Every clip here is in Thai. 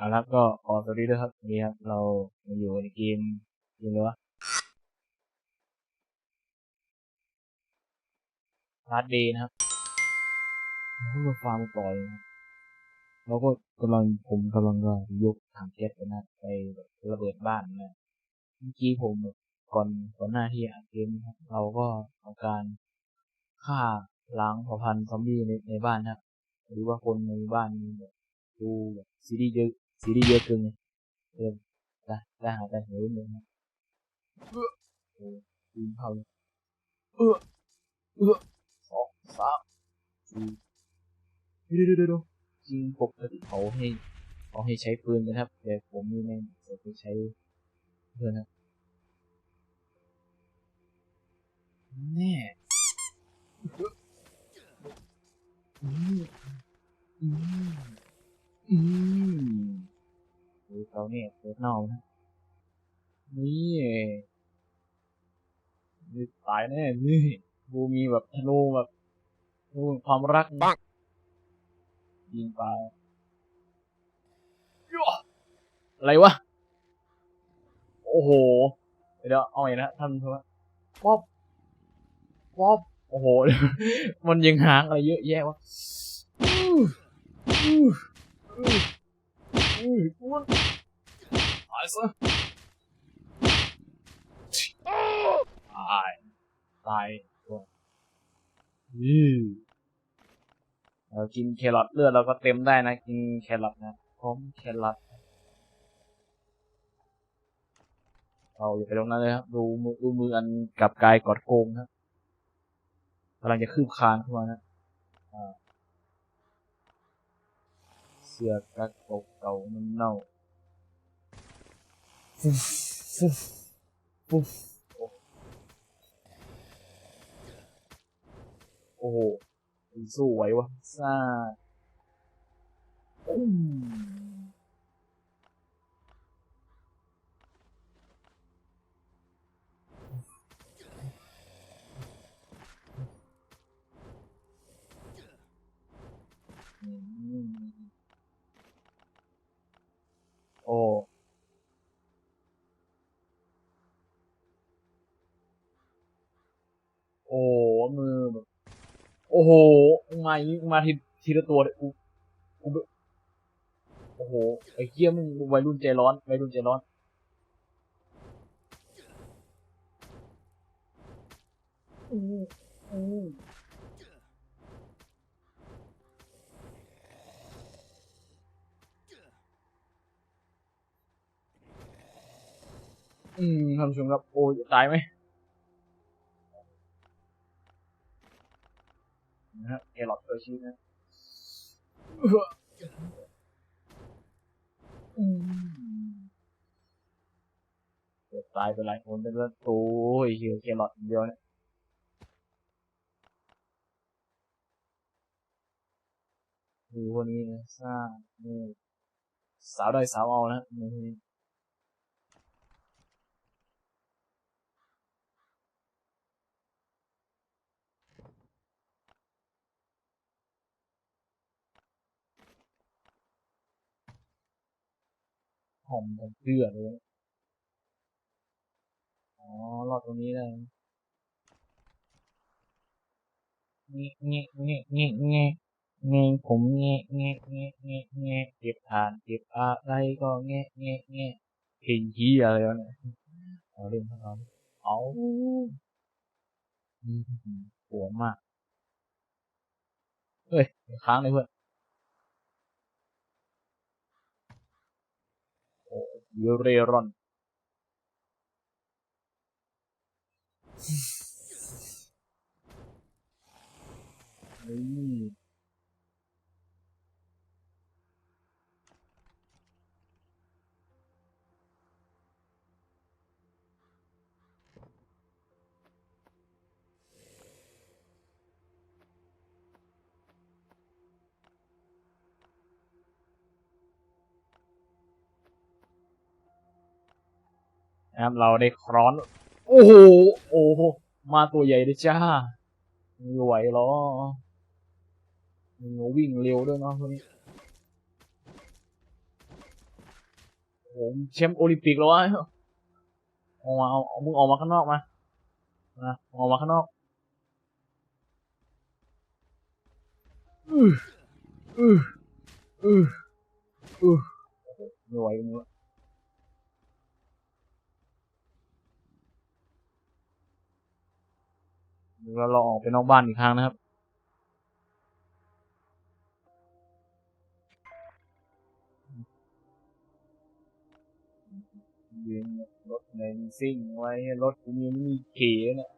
เอาละก็ขอสวัสดีด้วยครับนี่ครับ เรามาอยู่ในเกมเกมอะไรวะพาร์ทเดย์นะครับเราก็มาฟาร์มปล่อยนะเราก็กำลังผมกำลังก็ยกถังแก๊สไปนะไประเบิดบ้านนะเมื่อกี้ผมก่อนก่อนหน้าที่อัดเกมนะครับ เราก็ทำการฆ่าล้างเผ่าพันธุ์ซอมบี้ในในบ้านนะครับหรือว่าคนในบ้านมีแบบดูแบบซีรีส์เยอะ ซีรีส์เยอะเกินไงเออได้ได้หาแต่เหวนึงนะเออโอ้ยิงเข้าเลยเออเออสองสามสี่เดี๋ยวเดี๋ยวเดี๋ยวจริงปกติเขาให้เขาให้ใช้ปืนนะครับแต่ผมนี่แม่งจะไปใช้เพื่อนครับแน่อืมอืมอืม ดูเขาเนี่ยเปิดเน่านะนี่นี่ตายแน่นี่บูมีแบบธนูแบบธนูความรักปังยิงไปยอะไรวะ โอ้โห เดี๋ยวเอาใหม่นะท่านผู้ชมป๊อบป๊อบโอ้โห มันยังหางอะไรเยอะแยะวะ อื้ออื้ออื้ออื้ออ้วนตายตายตายตัวนี่เรากินแครอทเลือดเราก็เต็มได้นะ กินแครอทนะพร้อมแครอทเราอย่าไปตรงนั้นเลยครับ ดูมือดูมืออันกับกายกอดโกงครับกำลังจะคืบคานขึ้นมานะอ่า สื้อกั๊กเก่าๆมันเน่าฟุ๊บฟุ๊บฟุ๊บโอ้โหสู้ไหววะซ่า อ้โหมามาทีทีละตัวเลยกูกูแบโอ้โหไอ้เหี้ยมึงวัยรุ่นใจร้อนวัยรุ่นใจร้อนอืมอืมอืมท่านผู้ชมครับ โอ้ยตายไหม นะฮะแครอทเออชีนะเกือบตายไปหลายคนไปแล้วโอ้ยเหี่ยวแครอทอย่างเดียวเนี่ยดูคนนี้นะซ่านี่สาวได้สาวเอานะ นี่หอมเกลือเลย อ๋อรอดตรงนี้เงี้ยเงี้ยเงี้ยเงี้ยเงี้ยเงี้ยผมเงี้ยเงี้ยเงี้ยเงี้ยเงี้ยเก็บทานเก็บอะไรก็เงี้ยเงี้ยเงี้ยเพลงฮียอะไรวะเนี่ยเอาเล่นของเราเอาอืมปวดมาก เฮ้ยค้างเลยเพื่อน โอ้ยเรร่อน นี่ นะครับ เราได้ครอน โอ้โห โอ้โห มาตัวใหญ่เลยจ้าไม่ไหวหรอมึงวิ่งเร็วด้วยเนาะพวกนี้ผมแชมป์โอลิมปิกแล้ววะออกมาเอาเอามึงออกมาข้างนอกมานะออกมาข้างนอกอืออืออืออือไม่ไหวกับมึงละ เดี๋ยวเราออกไปนอกบ้านอีกครั้งนะครับ ยืนรถเบนซิ่งไว้รถกูมีไม่มีเขีเนี่ย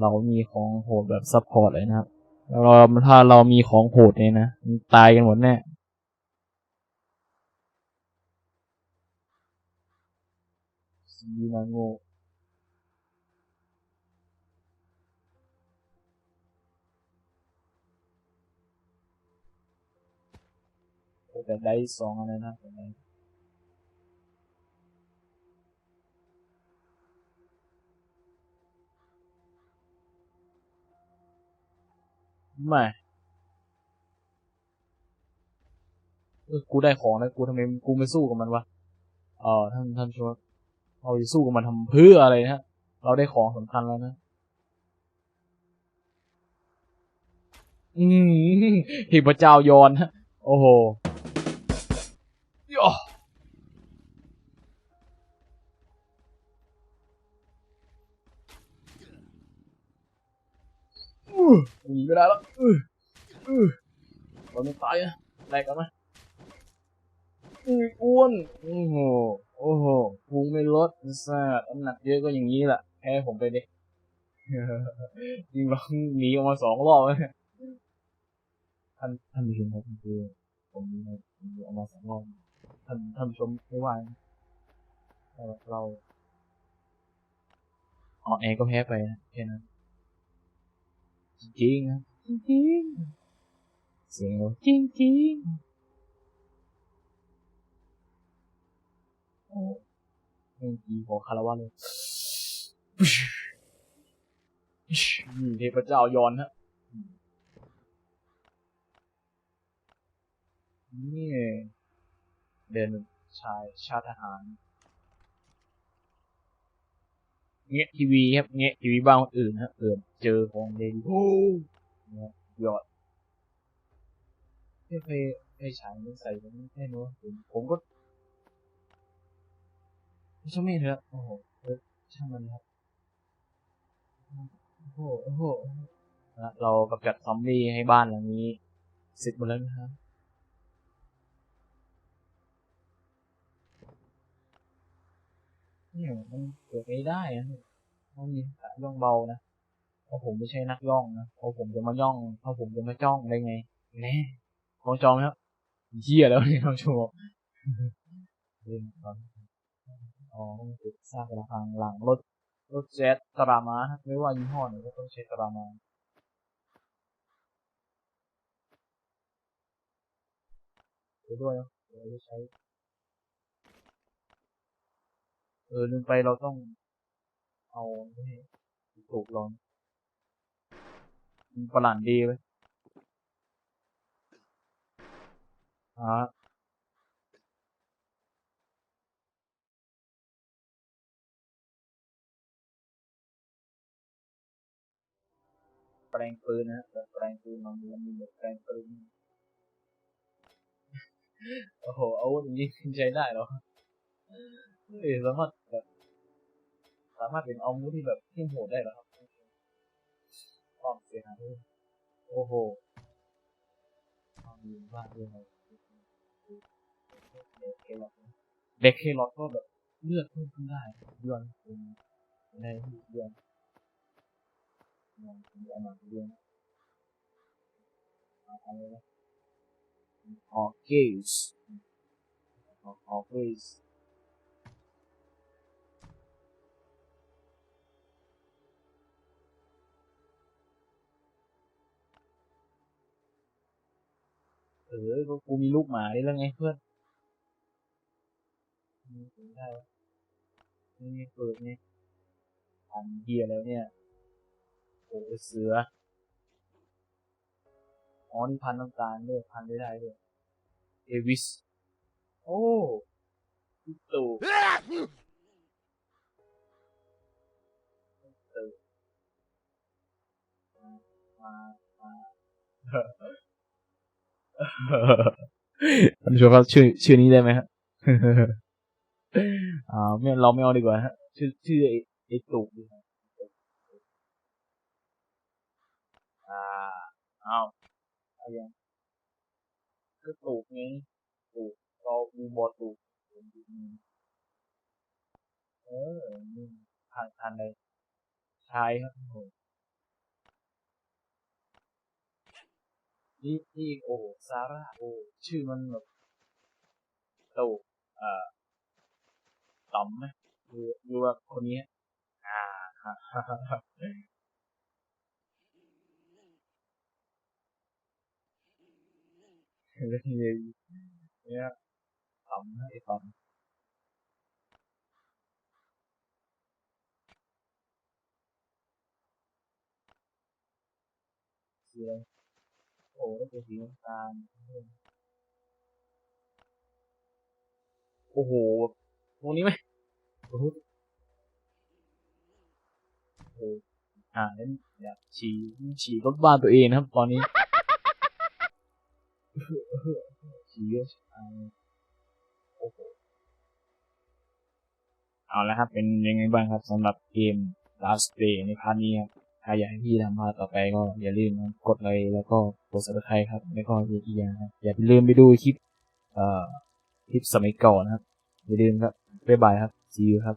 เรามีของโหดแบบซัพพอร์ตเลยนะครับเราถ้าเรามีของโหดเนี่ยนะตายกันหมดแน่ ซีนาโงแต่ได้สองอะไรนะแต่ได้ไม่กูได้ของแล้วกูทำไมกูไม่สู้กับมันวะ เออท่านท่านชวด เราจะสู้กับมันทำเพื่ออะไรนะฮะเราได้ของสำคัญแล้วนะ อืมห็นพระเจ้ายอนฮะโอ้โหย่อหือหนีไม่ได้แล้วอืออือเราไม่ตายนะแลกกันไหมอุ้ยอ้วน โอ้โห โอ้โหพุงไม่ลดซาดน้ำหนักเยอะก็อย่างนี้แหละแพ้ผมไปเด็กยิงร้องหนีออกมาสองรอบเลยท่านท่านผู้ชมครับคือผมผมออกมาสองรอบท่านท่านผู้ชมไม่ว่านะเราเราอ๋อแอร์ก็แพ้ไปนะแค่นั้นจริงๆนะจริงๆเสียงเราจริงจริงๆโอ้ ไม่ดีขอคารวะเลยนี่เทพเจ้ายอนฮะนี่เดินชายชาติทหารเงี้ยทีวีครับเงี้ยทีวีบ้านคนอื่นฮะเกิดเจอของเดลิโอ้เนี่ยยอดไม่เคยไม่ใช้ไม่ใส่ผมแค่นู้นผมผมก็ ชอบไม่เถอะโอ้โหช่างมันครับโอ้โหโอ้โหเรากำจัดซอมบี้ให้บ้านหลังนี้เสร็จหมดแล้วนะครับเนี่ยมันเกิดไม่ได้นะต้องมีย่องเบานะเพราะผมไม่ใช่นักย่องนะเพราะผมจะมาย่องเพราะผมจะมาจ้องได้ไงแน่ลองจองไหมครับเหี้ยแล้วเนี่ยลองชมเรื่องก่อน อ๋อติดสร้างกระพังหลังรถรถเจ็ตตรามาไม่ว่ายี่ห้อไหนก็ต้องใช้ตรามาไปด้วยเนาะเดี๋ยวเราจะใช้ เออลืมไปเราต้องเอาให้ถูกลองประหลาดดีไปอ่า แปลงปืนนะแปลงปืนมันมันมีแบบแปลงปืนโอ้โหอาวุธนี้ใช้ได้หรอเฮ้ยสามารถแบบสามารถเป็นอาวุธที่แบบที่โหดได้หรอครับความเสียหายโอ้โหมดีมากเลยเด็กเคลอดเด็กเคลอดก็แบบเลือดเพิ่มขึ้นได้เดือนในเดือน เดือนเอามาเดือนอะไรนะออเกสออเกสเออก็กูมีลูกหมาได้แล้วไงเพื่อนนี่ถึงได้นี่เปิดนี่ทำเฮียแล้วเนี่ย โอ้เสืออ๋อนี่พันน้ำตาลด้วยพันไม่ได้ด้วยเอวิส โอ้พี่ตู่ตู่มามาท่านผู้ชมครับชื่อชื่อนี้ได้ไหมฮะอ่าไม่เราไม่เอาดีกว่าฮะชื่อชื่อไอ้ไอ้ตู่ดีกว่า อ่าเอาเอายังก็ตู่ไงตู่เราอูบอตู่เออนี่ทางทางใชายครับโอ้โหนี่นี่โอ้ซาร่าโอ้ชื่อมันแบบตู่เอ่อต๋อมไหมดูดูว่าคนนี้อ่า เรื่องนี้เนี่ยต๋อมนะไอ้ต๋อมสีอะไรโอ้แล้วเป็นสีน้ำตาลโอ้โหตรงนี้ไหมโอ้โหโอ้โหอ่าเล่นอยากฉี่ฉี่รถบ้านตัวเองนะครับ ตอนนี้ เอาโอ้โหเอาละครับ เป็นยังไงบ้างครับสำหรับเกม Last Day ในพาร์ทนี้ครับถ้าอยากให้พี่ทำพาร์ทต่อไปก็อย่าลืมกดไลค์แล้วก็กด subscribe ครับ แล้วก็อีกอย่างครับอย่าลืมไปดูคลิป เอ่อ คลิปสมัยก่อนนะครับ อย่าลืมครับ บ๊ายบายครับ see you ครับ